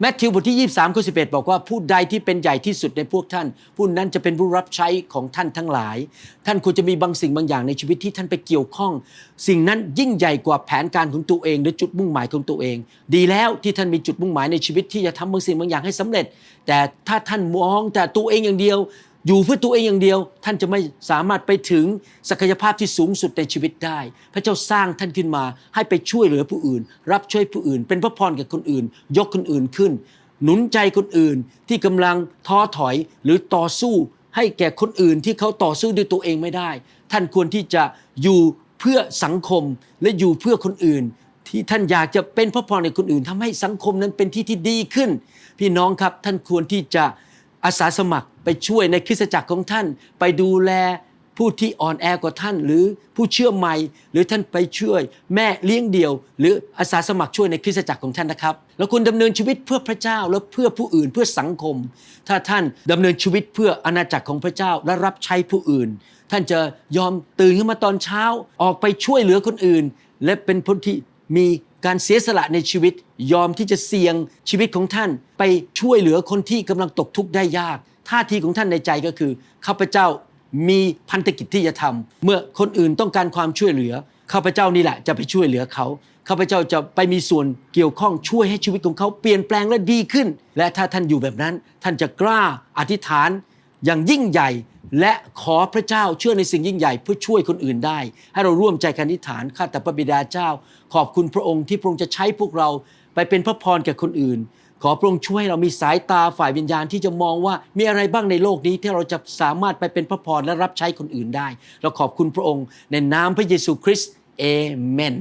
แมทธิวบทที่ 23ข้อ11 บอกว่าผู้ใดที่เป็นใหญ่ที่สุดในพวกท่าน ผู้นั้นจะเป็นผู้รับใช้ของท่านทั้งหลาย ท่านควรจะมีบางสิ่งบางอย่างในชีวิตที่ท่านไปเกี่ยวข้อง สิ่งนั้นยิ่งใหญ่กว่าแผนการของตัวเองหรือจุดมุ่งหมายของตัวเอง ดีแล้วที่ท่านมีจุดมุ่งหมายในชีวิตที่จะทำบางสิ่งบางอย่างให้สำเร็จ แต่ถ้าท่านมองแต่ตัวเองอย่างเดียว อยู่เพื่อตัวเองอย่างเดียว ท่านจะไม่สามารถไปถึงศักยภาพที่สูงสุดในชีวิตได้ พระเจ้าสร้างท่านขึ้นมา ให้ไปช่วยเหลือผู้อื่น รับช่วยผู้อื่น เป็นพระพรแก่คนอื่น ยกคนอื่นขึ้น หนุนใจคนอื่นที่กำลังท้อถอยหรือต่อสู้ ให้แก่คนอื่นที่เขาต่อสู้ด้วยตัวเองไม่ได้ ท่านควรที่จะอยู่เพื่อสังคมและอยู่เพื่อคนอื่น ที่ท่านอยากจะเป็นพระพรในคนอื่นทำให้สังคมนั้นเป็นที่ที่ดีขึ้น พี่น้องครับท่านควรที่จะ อาสาสมัครไปช่วยในคริสตจักรของท่าน ไปดูแลผู้ที่อ่อนแอกว่าท่าน หรือผู้เชื่อใหม่ หรือท่านไปช่วย แม่เลี้ยงเดี่ยว หรืออาสาสมัครช่วยในคริสตจักรของท่านนะครับ แล้วคุณดำเนินชีวิตเพื่อพระเจ้าและเพื่อผู้อื่นเพื่อสังคม ถ้าท่านดำเนินชีวิตเพื่ออาณาจักรของพระเจ้าและรับใช้ผู้อื่น ท่านจะยอมตื่นขึ้นมาตอนเช้าออกไปช่วยเหลือคนอื่น และเป็นคนที่มี การเสียสละในชีวิตยอมที่จะเสี่ยงชีวิตของท่าน ไปช่วยเหลือคนที่กำลังตกทุกข์ได้ยาก ท่าทีของท่านในใจก็คือข้าพเจ้ามีพันธกิจที่จะทำเมื่อคนอื่นต้องการความช่วยเหลือข้าพเจ้านี่แหละจะไปช่วยเหลือเขาข้าพเจ้าจะไปมีส่วนเกี่ยวข้องช่วยให้ชีวิตของเขาเปลี่ยนแปลงและดีขึ้น และถ้าท่านอยู่แบบนั้น ท่านจะกล้าอธิษฐาน อย่างยิ่งใหญ่และขอพระเจ้าเชื่อในสิ่งยิ่งใหญ่เพื่อช่วยคนอื่นได้ ให้เราร่วมใจกันอธิษฐานข้าแต่พระบิดาเจ้า ขอบคุณพระองค์ที่พระองค์จะใช้พวกเราไปเป็นพระพรแก่คนอื่น ขอพระองค์ช่วยให้เรามีสายตาฝ่ายวิญญาณที่จะมองว่ามีอะไรบ้างในโลกนี้ที่เราจะสามารถไปเป็นพระพรและรับใช้คนอื่นได้ เราขอบคุณพระองค์ในนามพระเยซูคริสต์เอเมน